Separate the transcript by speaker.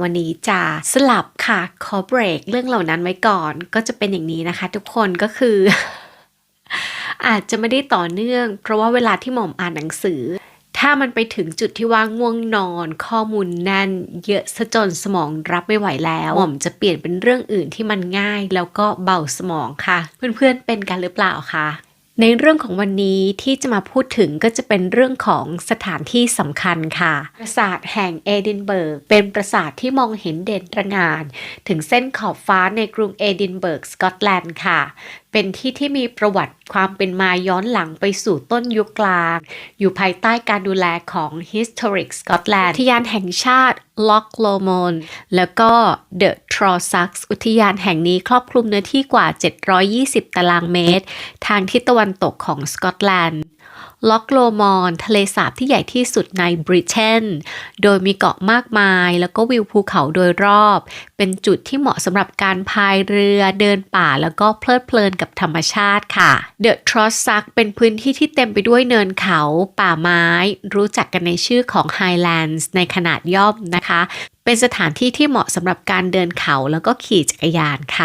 Speaker 1: วันนี้จะสลับค่ะขอเบรกเรื่องเหล่านั้นไว้ก่อน ก็จะเป็นอย่างนี้นะคะ ทุกคนก็คือ อาจจะไม่ได้ต่อเนื่อง เพราะว่าเวลาที่หม่อมอ่านหนังสือ ถ้ามันไปถึงจุดที่ว่าง่วงนอน ข้อมูลแน่น เยอะซะจนสมองรับไม่ไหวแล้ว หม่อมจะเปลี่ยนเป็นเรื่องอื่นที่มันง่าย แล้วก็เบาสมองค่ะ เพื่อนๆเป็นกันหรือเปล่าคะ ในเรื่องของวันนี้ที่จะมาพูดถึงก็จะเป็นเรื่องของสถานที่สำคัญค่ะ ปราสาทแห่งเอดินเบิร์กเป็นปราสาทที่มองเห็นเด่นตระงาน ถึงเส้นขอบฟ้าในกรุงเอดินเบิร์กสกอตแลนด์ค่ะ เป็นที่ที่มีประวัติความเป็นมาย้อนหลังไปสู่ต้นยุคกลาง อยู่ภายใต้การดูแลของ Historic Scotland ทยานแห่งชาติ Loch Lomond แล้วก็ The รอซักส์อุทยานแห่งนี้ครอบคลุมเนื้อที่กว่า 720 ตารางเมตร ทางทิศตะวันตกของสกอตแลนด์ล็อกโลมอน ทะเลสาบที่ใหญ่ที่สุดในบริเตนโดยมีเกาะมากมาย แล้วก็วิวภูเขาโดยรอบ เป็นจุดที่เหมาะสำหรับการพายเรือเดินป่าแล้วก็เพลิดเพลินกับธรรมชาติค่ะเดอะทรอสซักเป็นพื้นที่ที่เต็มไปด้วยเนินเขา ป่าไม้ รู้จักกันในชื่อของ Highlands ในขนาดย่อมนะคะ เป็นสถานที่ที่เหมาะสำหรับการเดินเขาแล้วก็ขี่จักรยานค่ะ